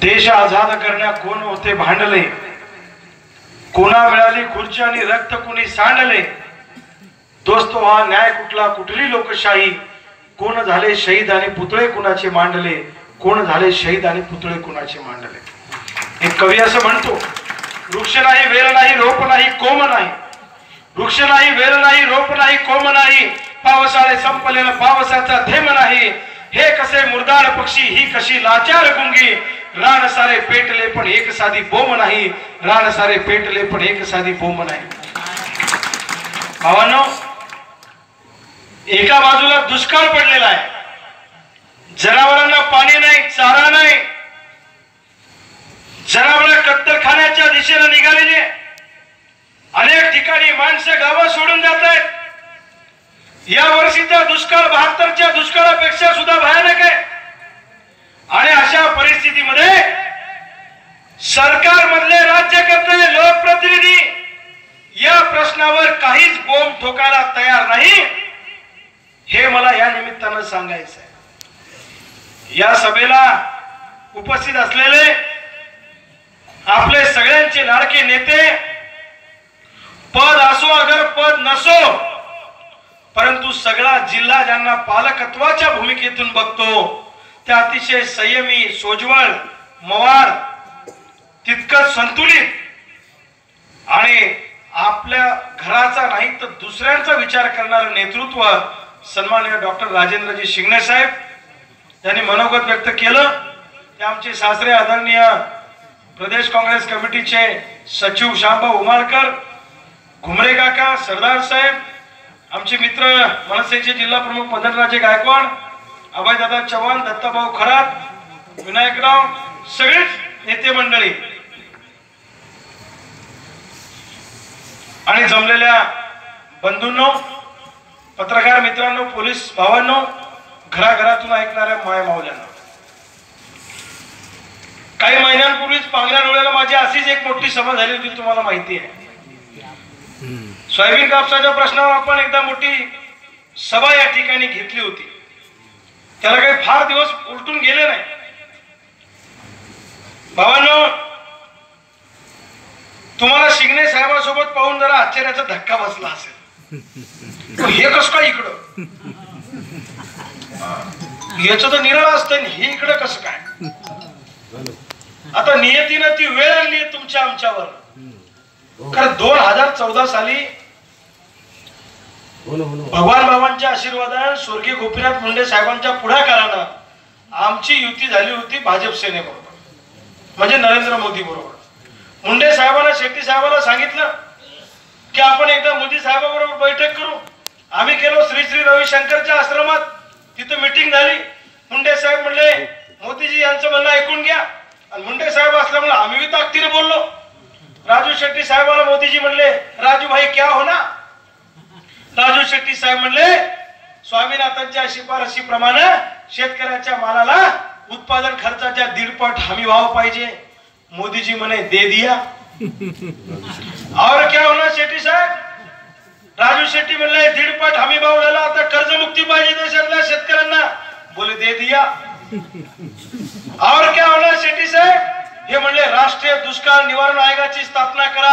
देश आझाद करण्या कोण होते भांडले? कोणा मिळाली खुर्ची आणि रक्त कोणी सांडले? दोस्तो हा न्याय कुठला कुठली लोकशाही? कोण झाले शहीद आणि पुतळे कुणाचे मांडले? कोण झाले शहीद आणि पुतळे कुणाचे मांडले? एक कवी असं म्हणतो वृक्ष नाही वेल नाही रोप नाही कोम नाही. वृक्ष नाही वेल नाही रोप नाही कोम नाही. पावसाळे संपलेला पावसाचा थेंब नाही. हे कसे मुरदार पक्षी ही कशी लाचार गुंगी. रान सारे पेटले पण एक साधी बोम नाही. रान सारे पेटले पण एक साधी बोम नाही. भावांनो एका बाजूला दुष्काळ पडलेला आहे. जनावरांना पाणी नाही चारा नाही. जनावर कत्तलखान्याच्या दिशेने निघालेली आहे. अनेक ठिकाणी माणसं गावं सोडून जात आहेत. या वर्षीचा दुष्काळ बहात्तरच्या दुष्काळापेक्षा सुद्धा भयानक आहे. आणि अशा परिस्थितीमध्ये सरकार मधले राज्यकर्ते लोकप्रतिनिधी या प्रश्नावर काहीच बोंब ठोकायला तयार नाही. हे मला या निमित्तानं सांगायचं आहे या सभेला उपस्थित असलेले आपले सगळ्यांचे लाडके नेते पद असो अगर पद नसो परंतु सगळा जिल्हा ज्यांना पालकत्वाच्या भूमिकेतून बघतो त्या अतिशय संयमी सोज्वळ मवाळ तितकंच संतुलित आणि आपल्या घराचा नाही तर दुसऱ्यांचा विचार करणारं नेतृत्व सन्माननीय डॉक्टर राजेंद्रजी शिंगणे साहेब यांनी मनोगत व्यक्त केलं. ते आमचे सासरे आदरणीय प्रदेश काँग्रेस कमिटीचे सचिव श्यामभाऊ उमाळकर घुमरे काका सरदार साहेब आमचे मित्र मनसेचे जिल्हा प्रमुख मदनराजे गायकवाड अभयदादा चव्हाण दत्ताभाऊ खरात विनायकराव सगळेच नेते मंडळी. आणि जमलेल्या बंधूंनो पत्रकार मित्रांनो पोलीस भावांनो घराघरातून ऐकणाऱ्या माय मावल्यांना काही महिन्यांपूर्वीच पांगऱ्या डोळ्याला माझी अशीच एक मोठी सभा झाली होती तुम्हाला माहिती आहे. सोयाबीन कापसाच्या प्रश्नावर आपण एकदा मोठी सभा या ठिकाणी घेतली होती. त्याला काही फार दिवस उलटून गेले नाही. भावांनो तुम्हाला शिंगणे साहेबांसोबत पाहून जरा आश्चर्याचा धक्का बसला असेल. हे कस काय इकडं? याच तर निराळ असतं हे इकडं कसं काय? आता नियतीनं ती वेळ आणली तुमच्या आमच्यावर. कारण दोन हजार चौदा साली भगवान बाबांच्या आशीर्वादाने स्वर्गीय गोपीनाथ मुंडे साहेबांच्या पुढाकारानं आमची युती झाली होती भाजप सेनेबरोबर. म्हणजे नरेंद्र मोदी बरोबर. मुंडे साहेबांना शेट्टी साहेबांना सांगितलं की आपण एकदा मोदी साहेबाबरोबर बैठक करू. आम्ही गेलो श्री श्री रविशंकरच्या आश्रमात. तिथं मिटिंग झाली. मुंडे साहेब म्हणले मोदीजी यांचं म्हणणं ऐकून घ्या. आणि मुंडे साहेब असल्यामुळे आम्ही ताकदीने बोललो. राजू शेट्टी साहेबाला मोदीजी म्हणले राजू भाई क्या होना राजू शेट्टी साहेब म्हणले स्वामीनाथांच्या शिफारशीप्रमाणे शेतकऱ्याच्या मालाला उत्पादन खर्चाच्या दीडपट हमी व्हावं पाहिजे. मोदीजी म्हणे दे दिया. और क्या होणार शेट्टी साहेब? राजू शेट्टी म्हणले दीडपट हमी भाव झाला आता कर्जमुक्ती पाहिजे देशातल्या शेतकऱ्यांना. बोले दे दिया. और क्या होना शेट्टी साहेब हे म्हणले राष्ट्रीय दुष्काळ निवारण आयोगाची स्थापना करा.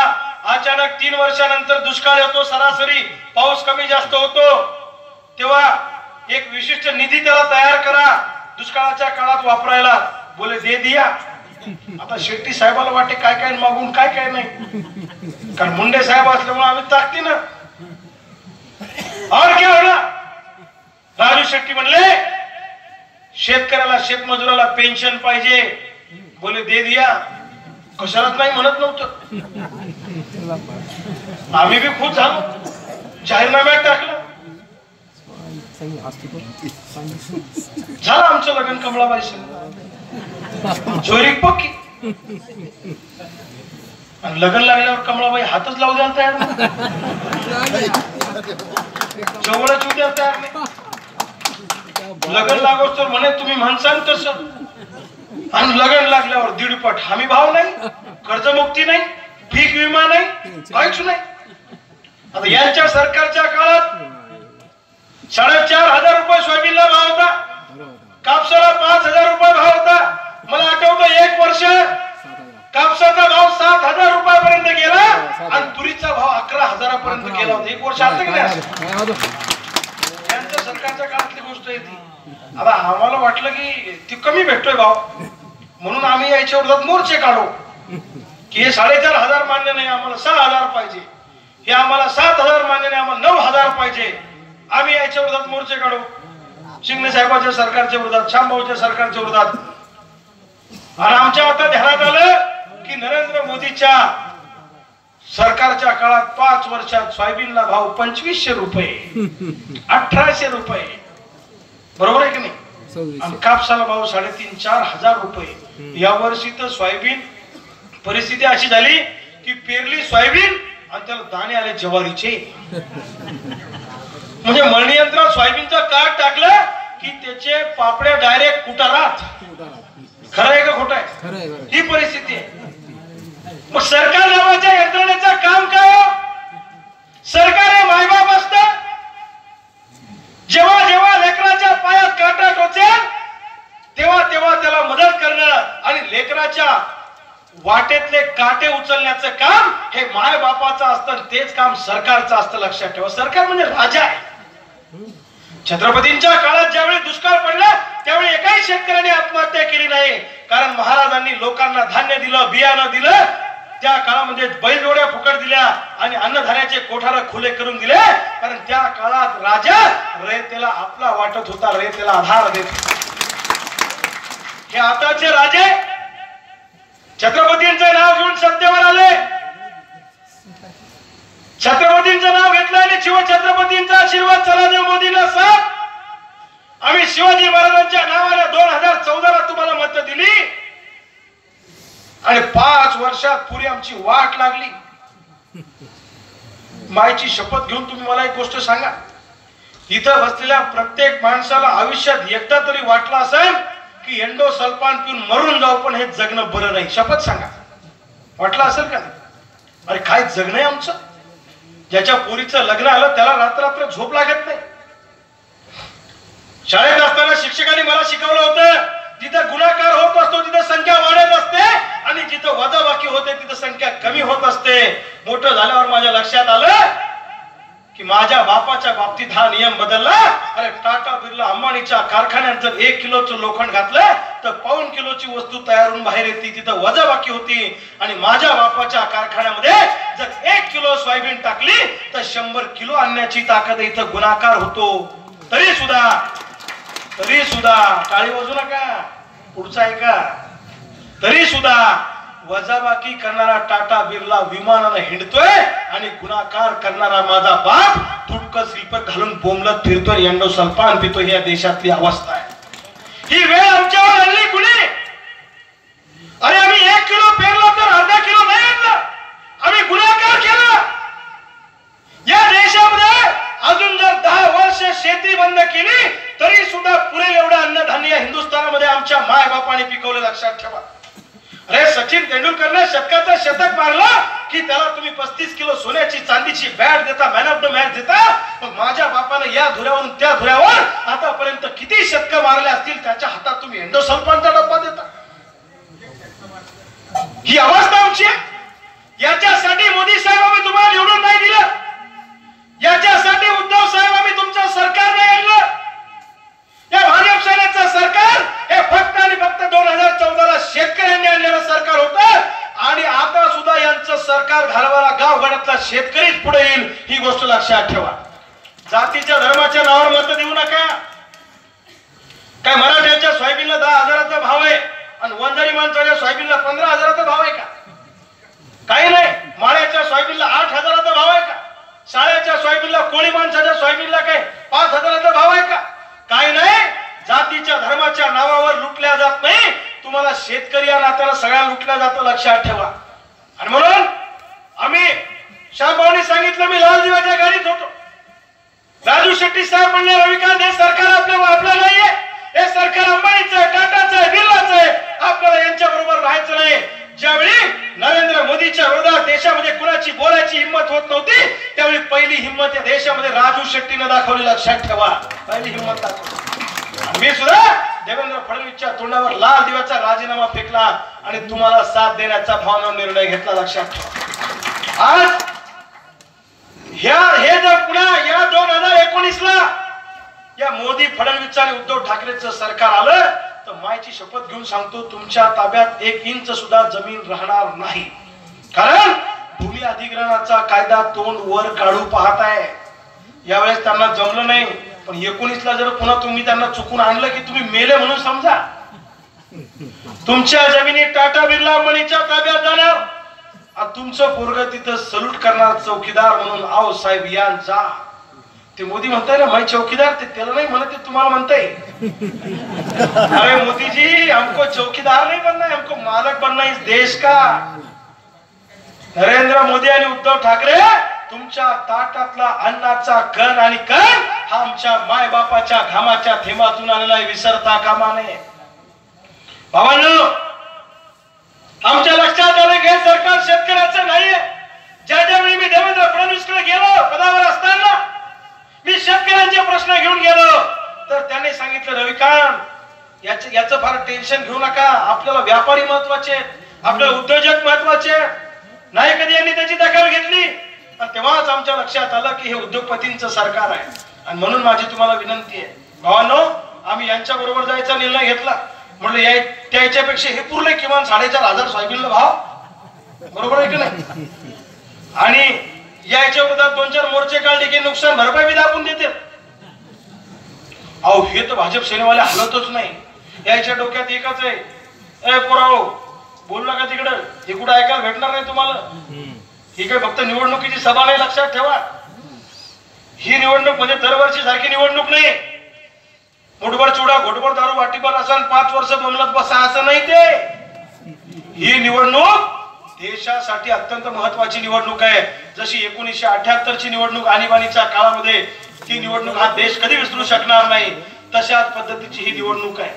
अचानक तीन वर्षानंतर दुष्काळ येतो सरासरी पाऊस कमी जास्त होतो. तेव्हा एक विशिष्ट निधी त्याला तयार करा. दुष्काळाच्या काळात वापरायला. बोले दे दिया. आता शेट्टी साहेबाला वाटे काय काय मागून काय काय नाही. कारण मुंडे साहेब असल्यामुळे आम्ही ताकती ना. और क्या होणार? राजू शेट्टी म्हणले शेतकऱ्याला शेतमजुराला पेन्शन पाहिजे. बोले दे दिया. कशालाच नाही म्हणत नव्हतं. आम्ही बी खुश झालो. जाहीरनाम्यात टाकलं. झालं आमचं लग्न कमळाबाई चोरी पक्की. आणि लग्न लागल्यावर कमळाबाई हातच लावू द्यायला तयार नाही. जवळच द्यायला तयार नाही. लग्न लागोस तर म्हणे तुम्ही म्हणसान तसं. आणि लग्न लागल्यावर दीडपट हमी भाव नाही कर्जमुक्ती नाही पीक विमा नाही काहीच नाही. आता यांच्या सरकारच्या काळात साडेचार हजार रुपये सोयाबीनला भाव होता. कापसाला पाच हजार रुपये भाव होता. मला आठवतं एक वर्ष कापसाचा भाव सात हजार रुपयापर्यंत गेला आणि तुरीचा भाव अकरा हजारापर्यंत गेला होता. एक वर्ष आता नाही? सरकारच्या काळातली गोष्ट आहे ती आता आम्हाला वाटलं की ती कमी भेटतोय भाव. म्हणून आम्ही याच्या विरोधात मोर्चे काढू. की हे साडेचार हजार मान्य नाही आम्हाला सहा हजार पाहिजे. हे आम्हाला सात हजार मान्य नाही आम्हाला नऊ हजार पाहिजे. आम्ही याच्या विरोधात मोर्चे काढू. शिंगणे साहेबांच्या सरकारच्या विरोधात शामभाऊच्या सरकारच्या विरोधात. आणि आमच्या आता ध्यानात आलं की नरेंद्र मोदीच्या सरकारच्या काळात पाच वर्षात सोयाबीनला भाव पंचवीसशे रुपये अठराशे रुपये. बरोबर आहे की नाही? आणि कापसाला भाव साडेतीन चार हजार रुपये. या वर्षी तर सोयाबीन परिस्थिती अशी झाली की पेरली सोयाबीन आणि त्याला दाणे आले ज्वारीचे. म्हणजे मळणी यंत्रात सोयाबीनचं काट टाकलं की त्याचे पापड्या डायरेक्ट कुटारात. खरं आहे का खोटं आहे. ही परिस्थिती आहे. मग सरकार नावाच्या यंत्रणेचं काम काय हो? सरकार हे मायबाप असत? जेव्हा जेव्हा लेकराच्या पायात काटा टोचेल तेव्हा तेव्हा त्याला मदत करणं आणि लेकराच्या वाटेतले काटे उचलण्याचं काम हे माय बापाचं असतं तेच काम सरकारचं असतं लक्षात ठेवा. सरकार म्हणजे राजा आहे. छत्रपतींच्या काळात ज्यावेळी दुष्काळ पडला त्यावेळी एकाही शेतकऱ्याने आत्महत्या केली नाही. कारण महाराजांनी लोकांना धान्य दिलं बियाणं दिलं त्या काळामध्ये म्हणजे बैलजोड्या फुकट दिल्या आणि अन्नधान्याचे कोठार खुले करून दिले. कारण त्या काळात राजा रयतेला आपला वाटत होता रयतेला आधार देत होता. हे आताचे राजे छत्रपतींचं नाव घेऊन सत्तेवर आले. छत्रपतींचं नाव घेतलं आणि शिवछत्रपतींचा आशीर्वाद चला मोदींना साथ. आम्ही शिवाजी महाराजांच्या नावाला दोन हजार चौदाला तुम्हाला मत दिली. आणि पाच वर्षात पुरी आमची वाट लागली. मायची शपथ घेऊन तुम्ही मला एक गोष्ट सांगा. इथं बसलेल्या प्रत्येक माणसाला आयुष्यात एकदा तरी वाटलं असेल की एंडो सल्पान पिऊन मरून जाऊ पण हे जगणं बरं नाही. शपथ सांगा. वाटलं असेल का अरे काय जगणं आहे आमचं? ज्याच्या पोरीचं लग्न आलं त्याला रात्र झोप लागत नाही. शाळेत असताना शिक्षकांनी मला शिकवलं होतं जिथं गुणाकार होत असतो तिथं संख्या वाढत असते आणि जिथं वजाबाकी होते तिथं संख्या कमी होत असते. मोठं झाल्यावर माझ्या लक्षात आलं की माझ्या बापाच्या बाबतीत हा नियम बदलला. अरे टाटा बिर्ला अंबानीच्या कारखान्यात जर एक किलोचं लोखंड घातलं तर पाऊन किलोची वस्तू तयार होऊन बाहेर येते तिथं वजाबाकी होती. आणि माझ्या बापाच्या कारखान्यामध्ये जर एक किलो सोयाबीन टाकली तर शंभर किलो आणण्याची ताकद इथं गुणाकार होतो. तरी सुद्धा तरी सुद्धा काळी वाजू नका. पुढचा आहे का तरी सुद्धा वजाबाकी करणारा टाटा बिर्ला विमानानं हिंडतोय आणि गुणाकार करणारा माझा बाप तुटक स्लीपर घालून बोंबलत फिरतोय यंडो सल्पान पितो या देशातली अवस्था आहे. ही वेळ आमच्यावर आणली कुणी? अरे आम्ही एक किलो पेरला तर अर्धा किलो नाही आणलं. आम्ही गुणाकार केला. या देशामध्ये अजून जर दहा वर्ष शेती बंद केली तरी सुद्धा पुरेल एवढं अन्नधान्य हिंदुस्थानामध्ये आमच्या माय बापाने पिकवलं लक्षात ठेवा. अरे सचिन तेंडुलकरने शतकाचं शतक मारलं की त्याला तुम्ही पस्तीस किलो सोन्याची चांदीची बॅट देता मॅन ऑफ द मॅच देता. मग माझ्या बापाने या धुऱ्यावरून त्या धुऱ्यावर आतापर्यंत किती शतक मारले असतील त्याच्या हातात तुम्ही एंडोसल्फानचा डब्बा देता. ही अवस्था आमची आहे. याच्यासाठी मोदी साहेब आम्ही तुम्हाला निवडून नाही दिलं. याच्यासाठी उद्धव साहेब आम्ही तुमचं सरकार नाही आणलं. या भाजप सेनेचं सरकार हे फक्त आणि फक्त दोन हजार चौदाला शेतकऱ्यांनी आणलेलं सरकार होतं. आणि आता सुद्धा यांचं सरकार घालवाला गावगडातला शेतकरीच पुढे येईल ही गोष्ट लक्षात ठेवा. जातीच्या धर्माच्या नावावर मत देऊ नका. काय मराठ्यांच्या सोयाबीनला दहा हजाराचा भाव आहे आणि वंजारी माणसाच्या सोयाबीनला पंधरा हजाराचा भाव आहे का? काही नाही माळ्याच्या सोयाबीनला आठ हजाराचा भाव आहे का शाळेच्या सोयाबीनला कोळी माणसाच्या सोयाबीनला काय? पाच हजाराचा भाव आहे का? काय नाही. जातीच्या धर्माच्या नावावर लुटल्या जात नाही. तुम्हाला शेतकरी या नात्याला सगळ्या लुटल्या जातो लक्षात ठेवा. आणि म्हणून आम्ही श्यामभाऊनी सांगितलं मी लाल दिव्याच्या गाडीत होतो. राजू शेट्टी साहेब म्हणले रविकांत हे सरकार आपल्या आपलं नाहीये. हे सरकार अंबानीचं आहे टाटाचं आहे बिर्लाचं आहे. आपल्याला यांच्या बरोबर राहायचं नाही. ज्यावेळी नरेंद्र मोदीच्या विरोधात बोलायची हिंमत होत नव्हती? त्यावेळी पहिली हिंमत या देशामध्ये राजू शेट्टीनं दाखवली लक्षात ठेवा. पहिली हिंमत दाखवली. मी सुद्धा देवेंद्र फडणवीसच्या तोंडावर लाल दिव्याचा राजीनामा फेकला आणि तुम्हाला साथ देण्याचा भावना निर्णय घेतला लक्षात ठेवा. आज ह्या हे जर पुन्हा या दोन हजार एकोणीस ला या मोदी फडणवीस आणि उद्धव ठाकरेचं सरकार आलं तर मायची शपथ घेऊन सांगतो तुमच्या ताब्यात एक इंच सुद्धा जमीन राहणार नाही. कारण भूमी अधिग्रहणाचा कायदा तोंड वर काढू पाहत आहे यावेळेस त्यांना जमलं नाही पण एकोणीस ला जर पुन्हा तुम्ही त्यांना चुकून आणलं की तुम्ही मेले म्हणून समजा. तुमच्या जमिनी टाटा बिर्ला मणीच्या ताब्यात जाणार. तुमचं पोरग तिथं सल्यूट करणार चौकीदार म्हणून आओ साहेब यांचा जा. ते मोदी म्हणताय ना माय चौकीदार ते त्याला नाही म्हणत ते तुम्हाला म्हणताय. अरे मोदी जी हमको चौकीदार नहीं बनना है हमको मालक बनना है इस देश का। नरेंद्र मोदी आणि उद्धव ठाकरे तुमच्या ताटातला अन्नाचा कण आणि कण हा आमच्या माय बापाच्या घामाच्या थेंबातून आलेला विसरता कामा नये भावांनो आमच्या लक्षात आलं हे सरकार शेतकऱ्याचं नाहीये. ज्या ज्या वेळी मी देवेंद्र फडणवीसकडे गेलो पदावर असताना मी शेतकऱ्यांचे प्रश्न घेऊन गेलो. तर त्यांनी सांगितलं रविकांत याच याचं फार टेन्शन घेऊ नका. आपल्याला व्यापारी महत्त्वाचे आपल्याला उद्योजक महत्त्वाचे नाही कधी यांनी त्याची दखल घेतली? आणि तेव्हाच आमच्या लक्षात आलं की हे उद्योगपतींचं सरकार आहे. आणि म्हणून माझी तुम्हाला विनंती आहे. भावांनो आम्ही यांच्या बरोबर जायचा निर्णय घेतला. म्हणलं या त्याच्यापेक्षा हे पुरले किमान साडेचार हजार सोयाबीनला भाव. बरोबर आहे की नाही? आणि याच्या विरोधात दोन चार मोर्चे काढले की नुकसान भरपाई बी दाबून देते अहो हे तर भाजप सेनेवाले हलतच नाही. याच्या डोक्यात एकच आहे. ए पोराओ बोलला का तिकडं. हे कुठं ऐकायला भेटणार नाही तुम्हाला? ही काय फक्त निवडणुकीची सभा नाही लक्षात ठेवा. ही निवडणूक म्हणजे दरवर्षी सारखी निवडणूक नाही. मुठभर चुडा घोटभर दारू वाटीभर असा पाच वर्ष बंगलात बसा असं नाही ते. ही निवडणूक देशासाठी अत्यंत महत्वाची निवडणूक आहे. जशी एकोणीसशे अठ्याहत्तर ची निवडणूक आणीबाणीच्या काळामध्ये ती निवडणूक हा देश कधी विसरू शकणार नाही. तशाच पद्धतीची ही निवडणूक आहे.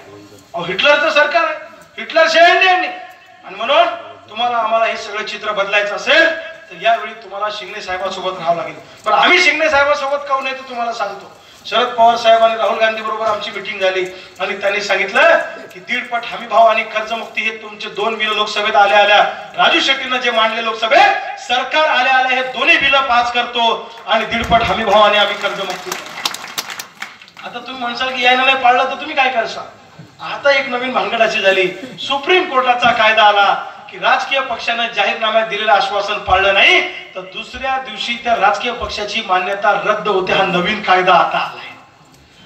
अहो हिटलरचं सरकार आहे. हिटलर शहर आणि म्हणून तुम्हाला आम्हाला हे सगळं चित्र बदलायचं असेल तर यावेळी तुम्हाला शिंगणे साहेबांसोबत राहावं लागेल. पण आम्ही शिंगणे साहेबांसोबत काहून नाही तर तुम्हाला सांगतो? शरद पवार साहेब आणि राहुल गांधी बरोबर आमची मिटिंग झाली. आणि त्यांनी सांगितलं की दीडपट हमी भाव आणि कर्जमुक्ती हे तुमचे दोन बिल लोकसभेत आल्या आल्या. राजू शेट्टीनं जे मांडले लोकसभेत सरकार आल्या आल्या हे दोन्ही बिल पास करतो आणि दीडपट हमी भाव आणि आम्ही कर्जमुक्ती आता तुम्ही म्हणसाल की यायला नाही पाळलं तर तुम्ही काय करसाल? आता एक नवीन भानगड अशी झाली. सुप्रीम कोर्टाचा कायदा आला. की राजकीय पक्षानं जाहीरनाम्यात दिलेलं आश्वासन पाळलं नाही तर दुसऱ्या दिवशी त्या राजकीय पक्षाची मान्यता रद्द होते हा नवीन कायदा आता आलाय.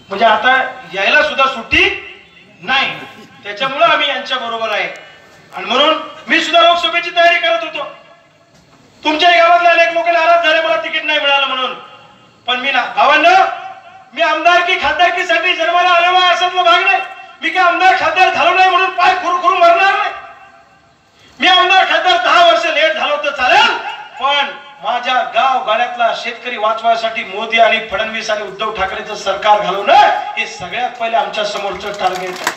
म्हणजे आता यायला सुद्धा सुट्टी नाही. त्याच्यामुळे आम्ही यांच्या बरोबर आहे. आणि म्हणून मी सुद्धा लोकसभेची तयारी करत होतो. तुमच्याही गावातल्या अनेक लोक नाराज झाले मला तिकीट नाही मिळालं म्हणून. पण मी ना भावांना मी आमदारकी खासदारकीसाठी जन्माला आलो आहे असातला भाग नाही. मी काय आमदार खासदार झालो नाही म्हणून पाय खुरखुरू मरणार नाही. मी आमदार खासदार दहा वर्ष लेट झालो तर चालेल? पण माझ्या गाव गाड्यातला शेतकरी वाचवायसाठी मोदी आणि फडणवीस आणि उद्धव ठाकरेचं सरकार घालवणं हे सगळ्यात पहिले आमच्या समोरचं टार्गेट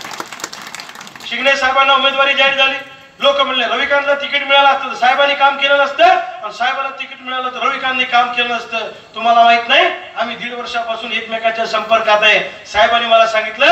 शिंगणे साहेबांना उमेदवारी जाहीर झाली. लोक म्हणले रविकांतला तिकीट मिळालं असतं तर साहेबांनी काम केलं नसतं आणि साहेबाला तिकीट मिळालं तर रविकांतनी काम केलं नसतं. तुम्हाला माहीत नाही आम्ही दीड वर्षापासून एकमेकाच्या संपर्कात आहे. साहेबांनी मला सांगितलं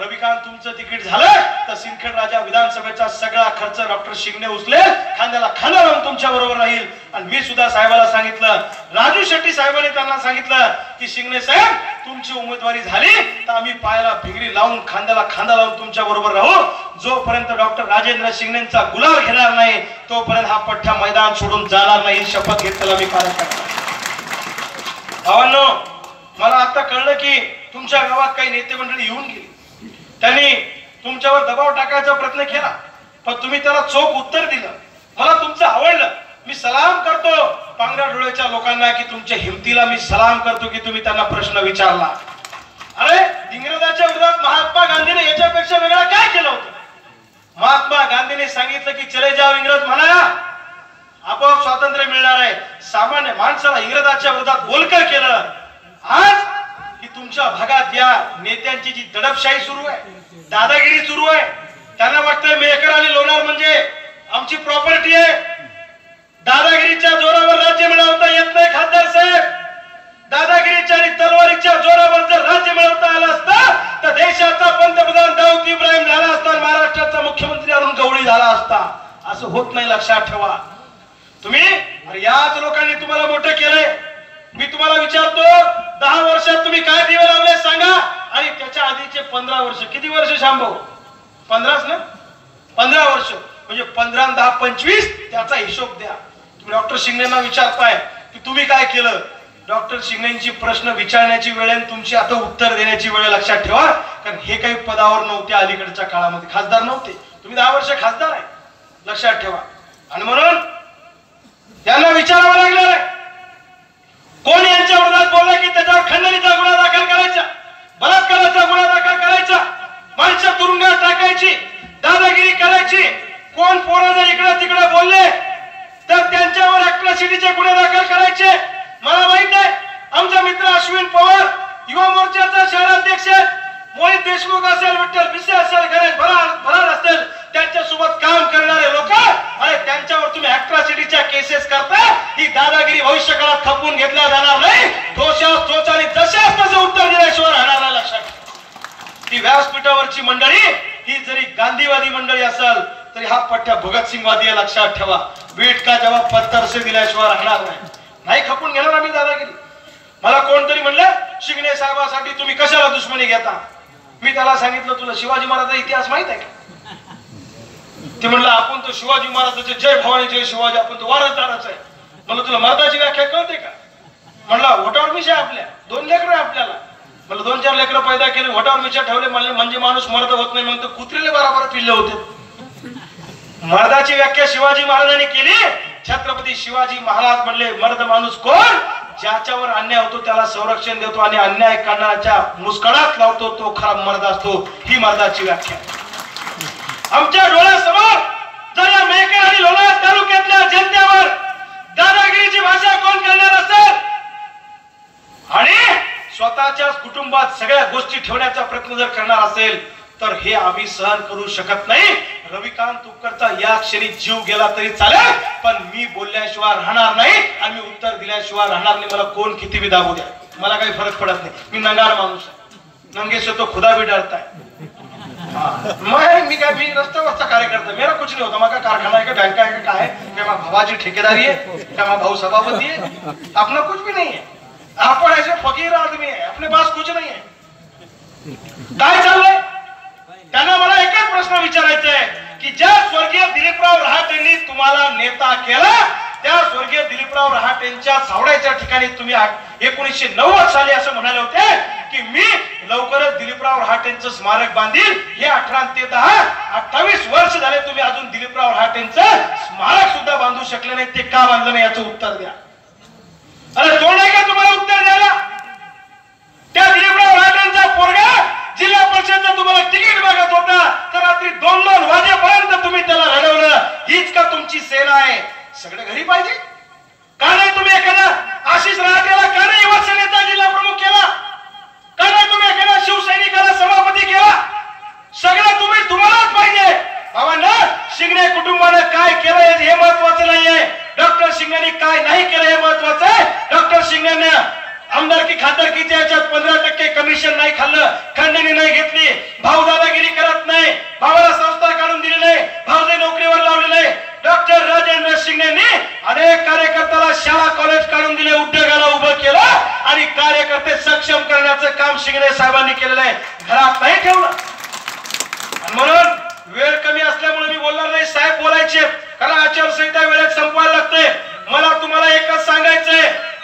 रविकांत तुमचं तिकीट झालं तर सिंदखेड राजा विधानसभेचा सगळा खर्च डॉक्टर शिंगणे उचले खांद्याला खांदा लावून तुमच्या बरोबर राहील. आणि मी सुद्धा साहेबाला सांगितलं. राजू शेट्टी साहेबांनी त्यांना सांगितलं की शिंगणे साहेब तुमची उमेदवारी झाली तर आम्ही पायाला भिगरी लावून खांद्याला खांदा लावून तुमच्या बरोबर राहू. जोपर्यंत डॉक्टर राजेंद्र शिंगणेंचा गुलाब घेणार नाही तोपर्यंत हा पठ्ठा मैदान सोडून जाणार नाही शपथ घेतलेला मी पालन करणार भावांनो मला आता कळलं की तुमच्या गावात काही नेते मंडळी येऊन गेली. त्यांनी तुमच्यावर दबाव टाकायचा प्रयत्न केला पण तुम्ही त्याला चोख उत्तर दिलं. मला तुमचं आवडलं. मी सलाम करतो. पांढऱ्या डोळ्याच्या लोकांना की तुमच्या हिमतीला मी सलाम करतो की तुम्ही त्यांना प्रश्न विचारला. अरे इंग्रजाच्या विरोधात महात्मा गांधीने याच्यापेक्षा वेगळा काय केलं होतं? महात्मा गांधीने सांगितलं की चले जाव इंग्रज म्हणा आपोआप स्वातंत्र्य मिळणार आहे. सामान्य माणसाला इंग्रजाच्या विरोधात बोलकं केलं. आज की तुमच्या भागात या नेत्यांची जी दडपशाही सुरू आहे दादागिरी सुरू आहे त्यांना वाटतंय मेकर आणि लोणार म्हणजे आमची प्रॉपर्टी आहे. साहेब दादागिरीच्या आणि तलवारीच्या जोरावर जर राज्य मिळवता आलं असतं तर देशाचा पंतप्रधान दाऊद इब्राहिम झाला असता महाराष्ट्राचा मुख्यमंत्री अरुण गवळी झाला असता. असं होत नाही लक्षात ठेवा. तुम्ही याच लोकांनी तुम्हाला मोठं केलंय. मी तुम्हाला विचारतो दहा वर्षात तुम्ही काय दिवे लावले सांगा. आणि त्याच्या आधीचे पंधरा वर्ष. किती वर्ष शांभव पंधराच ना? पंधरा वर्ष. म्हणजे पंधरा दहा पंचवीस त्याचा हिशोब द्या. तुम्ही डॉक्टर शिंगेना विचारताय. की तुम्ही काय केलं? डॉक्टर शिंगेंची प्रश्न विचारण्याची वेळ आणि तुमची आता उत्तर देण्याची वेळ लक्षात ठेवा. कारण हे काही पदावर नव्हते अलीकडच्या काळामध्ये. खासदार नव्हते. तुम्ही दहा वर्ष खासदार आहे. लक्षात ठेवा. आणि म्हणून त्यांना विचारावं लागणार आहे. कोण यांच्या विरोधात बोलला की त्याच्यावर खंडणीचा गुन्हा दाखल करायचा? बलात्काराचा गुन्हा दाखल करायचा? माणसं तुरुंगात टाकायची? दादागिरी करायची? कोण पोरं जर इकडे तिकडे बोलले तर त्यांच्यावर अट्रॉसिटीचे गुन्हे दाखल करायचे. मला माहीत आहे आमचा मित्र अश्विन पवार युवा मोर्चाचा शहराध्यक्ष मोहित देशमुख असेल विठ्ठल भिसे असेल गणेश भरार असेल त्यांच्यासोबत काम करणारे लोक अरे त्यांच्यावर तुम्ही अट्रॉसिटीच्या केसेस करता ही दादागिरी भविष्य काळात खपवून घेतल्या जाणार नाही. दोषास दोष आणि जशास तसं उत्तर दिल्याशिवाय राहणार नाही लक्षात. ही ती व्यासपीठावरची मंडळी ही जरी गांधीवादी मंडळी असेल तरी हा पट्ट्या भगतसिंगवादी वादी लक्षात ठेवा. बीट का जवाब पत्तर दिल्याशिवाय राहणार नाही. नाही खपून घेणार आम्ही दादागिरी. मला कोणतरी म्हणलं शिंगणे साहेबासाठी तुम्ही कशाला दुश्मनी घेता? मी त्याला सांगितलं तुला शिवाजी महाराजांचा इतिहास माहीत आहे का? ते म्हणलं आपण तो शिवाजी महाराजाचे जय भवानी जय शिवाजी आपण तो वारसदारच आहे. म्हणलं तुला मर्दाची व्याख्या कळते का? म्हणला वोटावर मिशा आपल्या. दोन लेकरं आहे आपल्याला. म्हणलं दोन चार लेकरं पैदा केले वोटावर मिशा ठेवले म्हणले म्हणजे माणूस मर्द होत नाही मग तर कुत्रेले बराबर पिल्ले होते. मर्दाची व्याख्या शिवाजी महाराजांनी केली. छत्रपती शिवाजी महाराज म्हणले मर्द माणूस कोण? ज्याच्यावर अन्याय होतो त्याला संरक्षण देतो आणि अन्याय करण्याच्या मुस्कळात लावतो तो खरा मर्द असतो. ही मर्दाची व्याख्या. आमच्या डोळ्यासमोर जर या मेकर आणि लोणार तालुक्यातल्या जनतेवर दादागिरीची भाषा कोण करणार असेल? आणि स्वतःच्याच कुटुंबात सगळ्या गोष्टी ठेवण्याचा प्रयत्न जर करणार असेल तर हे आम्ही सहन करू शकत नाही. रविकांत उपकरचा या क्षणी जीव गेला तरी चालेल पण मी बोलल्याशिवाय राहणार नाही आणि मी उत्तर दिल्याशिवाय राहणार नाही. मला कोण किती बी दाबू द्या. मला काही फरक पडत नाही. मी नंगार माणूस आहे. नंगेश तो खुदा भी डरता है. मैं मी काय मी रस्त्यावरचा कार्यकर्ता. मेरा कुछ नहीं होता. माझा कारखाना आहे का बँक आहे का काय काय क्या भावाची ठेकेदारी आहे. काय मा भाऊ सभापती आहे. अपना कुछ भी नहीं है आपण ऐसे फकीर आदमी आहे. आपले पास कुछ नहीं है काय चाललंय? त्यांना मला एकच प्रश्न विचारायचा आहे की ज्या स्वर्गीय दिलीपराव रहाटेंनी तुम्हाला नेता केला त्या स्वर्गीय दिलीपराव रहाटेंच्या सावड्याच्या ठिकाणी तुम्ही एकोणीसशे नव्वद साली असं म्हणाले होते की मी लवकरच दिलीपराव रहाटेंचं स्मारक बांधील हे अठरा ते दहा अठ्ठावीस वर्ष झाले तुम्ही अजून दिलीपराव रहाटेंचं स्मारक सुद्धा बांधू शकले नाही ते का बांधलं नाही याचं उत्तर द्या. अरे तोंड आहे का तुम्हाला उत्तर द्यायला त्या दिलीपराव राठेंचा पोरगा जिल्हा परिषदचा तुम्हाला तिकीट मागत होता तर रात्री दोन दोन वाजेपर्यंत तुम्ही त्याला रडवलं. हीच का तुमची सेना आहे? सगळं घरी पाहिजे? का नाही तुम्ही एखादा आशिष राहतेला का नाही युवासेनेचा जिल्हा प्रमुख केला? का नाही तुम्ही एखादा शिवसैनिकाला सभापती केला? सगळं तुम्ही तुम्हालाच पाहिजे. बाबांना शिंगणे कुटुंबानं काय केलं हे महत्वाचं नाहीये. डॉक्टर शिंगणे काय नाही केलं हे महत्वाचं आहे. डॉक्टर शिंगणे आमदारकी खासदारकीच्या याच्यात पंधरा टक्के कमिशन नाही खाल्लं खंडणी नाही घेतली भाऊ दादागिरी करत नाही. भावाला संस्था काढून दिलेले नाही नोकरीवर लावलेले डॉक्टर राजेंद्र शिंगणेंनी अनेक कार्यकर्त्याला शाळा कॉलेज काढून दिले उद्योगाला उभं केलं आणि कार्यकर्ते सक्षम करण्याचं काम शिंगणे साहेबांनी केलेलं आहे घरात नाही ठेवलं आणि म्हणून वेळ कमी असल्यामुळे मी बोलणार नाही साहेब बोलायचे कारण आचारसंहिता वेळेत संपवायला लागते मला तुम्हाला एकच सांगायचंय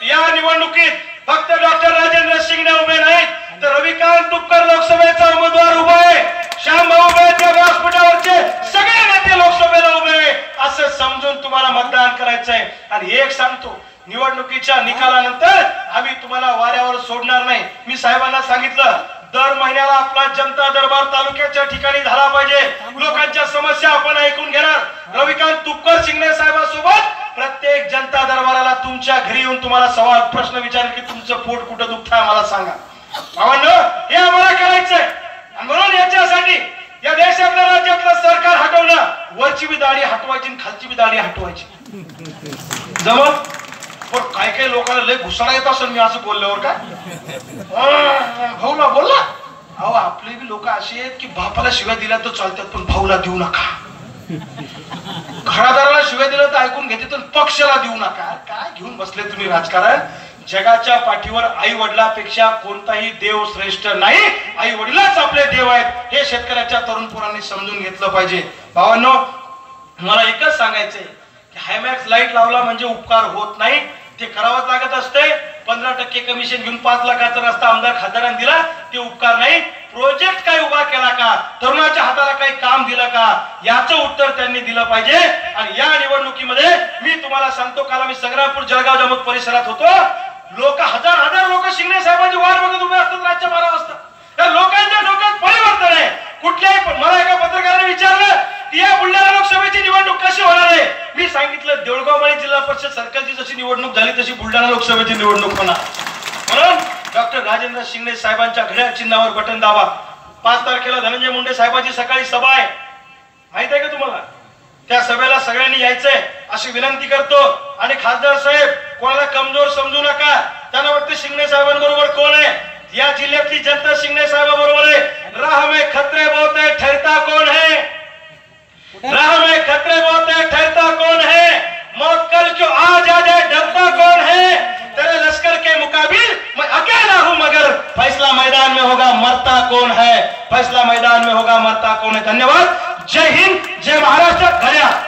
या निवडणुकीत फक्त डॉक्टर राजेंद्र शिंगणे उभे नाहीत तर रविकांत तुपकर लोकसभेचा उमेदवार उभा आहे श्यामभाऊ उभे आहेत त्या व्यासपीठावरचे सगळे नेते लोकसभेला उभे आहे असं समजून तुम्हाला मतदान करायचंय आणि एक सांगतो निवडणुकीच्या निकालानंतर आम्ही तुम्हाला वाऱ्यावर सोडणार नाही मी साहेबांना सांगितलं दर महिन्याला आपला जनता दरबार तालुक्याच्या ठिकाणी झाला पाहिजे. लोकांच्या समस्या आपण ऐकून घेणार. रविकांत तुपकर शिंगणे साहेबांसोबत प्रत्येक जनता दरबाराला तुमच्या घरी येऊन तुम्हाला सवाल प्रश्न विचारेल की तुमचं पोट कुठं दुखतं आम्हाला सांगा. भावांनो हे आम्हाला करायचंय. म्हणून याच्यासाठी या देशातलं राज्यातलं सरकार हटवलं वरची बी दाढी हटवायची खालची बी दाढी हटवायची. जमत पण काय काय लोकांना लय घुसाळा येत असेल मी असं बोलल्यावर काय? अं, भाऊला बोलला. अहो आपले बी लोक असे आहेत की बापाला शिव्या दिल्या तर चालतात पण भाऊला देऊ नका. घरादाराला शिव्या दिल्या तर ऐकून घेते तर पक्षाला देऊ नका. काय घेऊन बसले तुम्ही राजकारण? जगाच्या पाठीवर आई वडिलापेक्षा कोणताही देव श्रेष्ठ नाही. आई वडिलाच आपले देव आहेत. हे शेतकऱ्याच्या तरुण पोरांनी समजून घेतलं पाहिजे. भावांनो मला एकच सांगायचंय. हायमॅक्स लाइट लावला म्हणजे उपकार होत नाही. ते करावंच लागत असते. पंधरा टक्के कमिशन घेऊन पाच लाखाचा रस्ता आमदार खासदारांनी दिला. ते उपकार नाही. प्रोजेक्ट काय उभा केला का? तरुणाच्या हाताला काही काम दिलं का? याचं उत्तर त्यांनी दिलं पाहिजे. आणि या निवडणुकीमध्ये मी तुम्हाला सांगतो काल आम्ही संग्रामपूर जळगाव जमत परिसरात होतो. लोक हजार हजार लोक शिंगणे साहेबांची वाट बघत उभे असतात राज्य बारा वाजता त्या लोकांच्या डोक्यात परिवर्तन आहे. कुठल्याही पण- मला एका पत्रकाराने विचारलं या बुलढाणा लोकसभेची निवडणूक कशी होणार आहे? मी सांगितलं देऊळगाव आणि जिल्हा परिषद सरकारची जशी निवडणूक झाली तशी बुलढाणा लोकसभेची निवडणूक होणार. म्हणून डॉक्टर राजेंद्र शिंगणे साहेबांच्या घड्याळ चिन्हावर बटन दाबा. पाच तारखेला धनंजय मुंडे साहेबांची सकाळी सभा आहे. माहीत आहे का तुम्हाला? त्या सभेला सगळ्यांनी यायचंय अशी विनंती करतो. आणि खासदार साहेब कोणाला कमजोर समजू नका. त्यांना वाटतं शिंगणे साहेबांबरोबर कोण आहे? या जिल्ह्यातली जनता शिंगणे साहेबांबरोबर आहे. राह में खतरे बहुत है ठहरता कोण है राह में खतरे बहुत है, ठहरता कौन है? मौत कल जो आज आ जाए, डरता कौन है? तेरे लश्कर के मुकाबिल मैं अकेला हूँ, मगर फैसला मैदान में होगा, मरता कौन है? फैसला मैदान में होगा, मरता कौन है? धन्यवाद। जय हिंद, जय महाराष्ट्र, धन्यवाद।